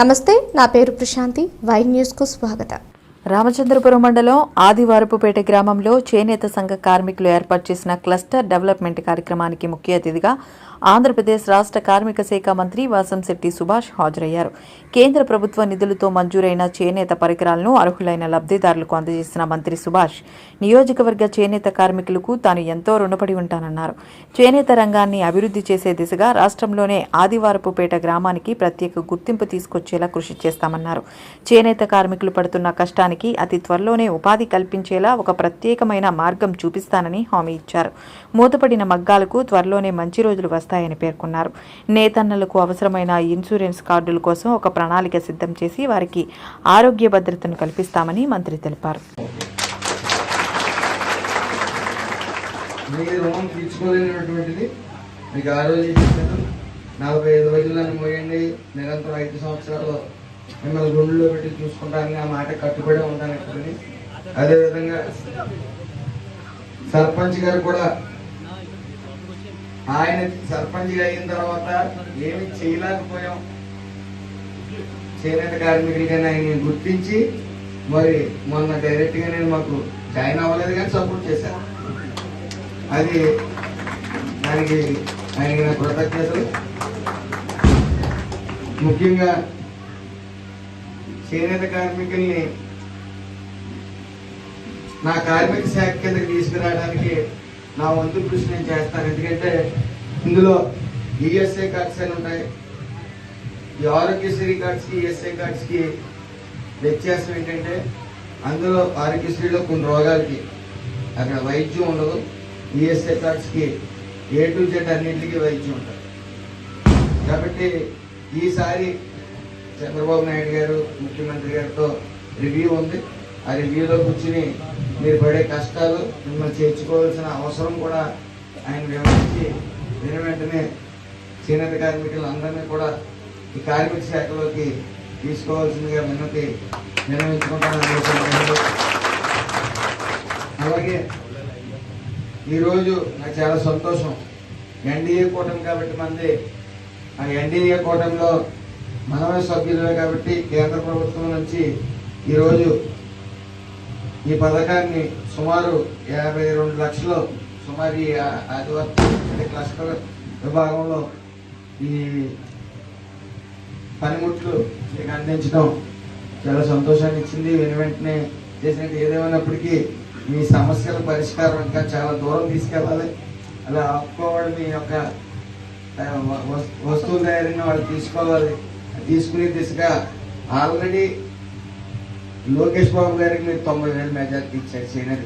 నమస్తే నా పేరు ప్రశాంతి. వై న్యూస్కు స్వాగతం. రామచంద్రపురం మండలం ఆదివారపుపేట గ్రామంలో చేనేత సంఘ కార్మికులు ఏర్పాటు చేసిన క్లస్టర్ డెవలప్మెంట్ కార్యక్రమానికి ముఖ్య అతిథిగా ఆంధ్రప్రదేశ్ రాష్ట్ర కార్మిక శాఖ మంత్రి వాసంశెట్టి సుభాష్ హాజరయ్యారు. కేంద్ర ప్రభుత్వ నిధులతో మంజూరైన చేనేత పరికరాలను అర్హులైన లబ్ధిదారులకు అందజేసిన మంత్రి సుభాష్ నియోజకవర్గ చేనేత కార్మికులకు తాను ఎంతో రుణపడి ఉంటానన్నారు. చేనేత రంగాన్ని అభివృద్ధి చేసే దిశగా రాష్ట్రంలోనే ఆదివారపుపేట గ్రామానికి ప్రత్యేక గుర్తింపు తీసుకొచ్చేలా కృషి చేస్తామన్నారు. చేనేత కార్మికులు పడుతున్న కష్టానికి అతి త్వరలోనే ఉపాధి కల్పించేలా ఒక ప్రత్యేకమైన మార్గం చూపిస్తానని హామీ ఇచ్చారు. మూతపడిన మగ్గాలకు త్వరలోనే మంచి రోజులు వస్తాయని పేర్కొన్నారు. నేతన్నలకు అవసరమైన ఇన్సూరెన్స్ కార్డుల కోసం ఒక ప్రణాళిక సిద్ధం చేసి వారికి ఆరోగ్య భద్రతను కల్పిస్తామని మంత్రి తెలిపారు. మీ రుణం తీర్చుకోలేనటువంటిది మీకు ఆ రోజు ఇచ్చాను నలభై ఐదు రోజులను మోయండి. నిరంతరం ఐదు సంవత్సరాలు మిమ్మల్ని గుండెలో పెట్టి చూసుకుంటానని ఆ మాట కట్టుబడి ఉంటాను ఇప్పటికి అదేవిధంగా సర్పంచ్ గారు కూడా ఆయన సర్పంచ్గా అయిన తర్వాత ఏమి చేయలేకపోయాం. చేనేత కార్మికులకైనా ఆయన గుర్తించి మరి మొన్న డైరెక్ట్గా నేను మాకు జాయిన్ అవ్వలేదు కానీ సపోర్ట్ చేశాను అది దానికి ఆయనకి నా కృతజ్ఞతలు. ముఖ్యంగా చేనేత కార్మికుల్ని నా కార్మిక శాఖ కిందకి తీసుకురావడానికి నా వంతు కృషి నేను చేస్తాను. ఎందుకంటే ఇందులో ఈఎస్ఐ కార్డ్స్ అని ఉంటాయి. ఈ ఆరోగ్యశ్రీ కార్డ్స్కి ఈఎస్ఐ కార్డ్స్కి వ్యత్యాసం ఏంటంటే అందులో ఆరోగ్యశ్రీలో కొన్ని రోగాలకి అక్కడ వైద్యం ఉండదు. ఈఎస్ఐ కార్డ్స్కి ఏ టు జెడ్ అన్నింటికి వైద్యం ఉంటుంది. కాబట్టి ఈసారి చంద్రబాబు నాయుడు గారు ముఖ్యమంత్రి గారితో రివ్యూ ఉంది. ఆ రివ్యూలో కూర్చుని మీరు పడే కష్టాలు మిమ్మల్ని చేర్చుకోవాల్సిన అవసరం కూడా ఆయన వివరించి విని వెంటనే చేనేత కార్మికులందరినీ కూడా ఈ కార్మిక శాఖలోకి తీసుకోవాల్సిందిగా విన్నతి నిర్ణయించుకుంటానని అలాగే ఈరోజు నాకు చాలా సంతోషం. ఎన్డీఏ కూటమి కాబట్టి మంది ఆ ఎన్డీఏ కూటమిలో మనమే సభ్యులమే కాబట్టి కేంద్ర ప్రభుత్వం నుంచి ఈరోజు ఈ పథకాన్ని సుమారు యాభై రెండు లక్షలు సుమారు ఈ ఆదివారం క్లస్టర్ విభాగంలో ఈ పనిముట్లు మీకు అందించడం చాలా సంతోషాన్ని ఇచ్చింది. వెను వెంటనే చేసినట్టు ఏదేమైనప్పటికీ మీ సమస్యల పరిష్కారం ఇంకా చాలా దూరం తీసుకెళ్ళాలి. అలా ఆపుకోవాలి మీ యొక్క ఆ, వస్తువుల తయారీని వాళ్ళు తీసుకోవాలి. తీసుకునే దిశగా ఆల్రెడీ లోకేష్ బాబు గారికి మీరు తొంభై వేలు మెజార్టీ ఇచ్చారు చేనేత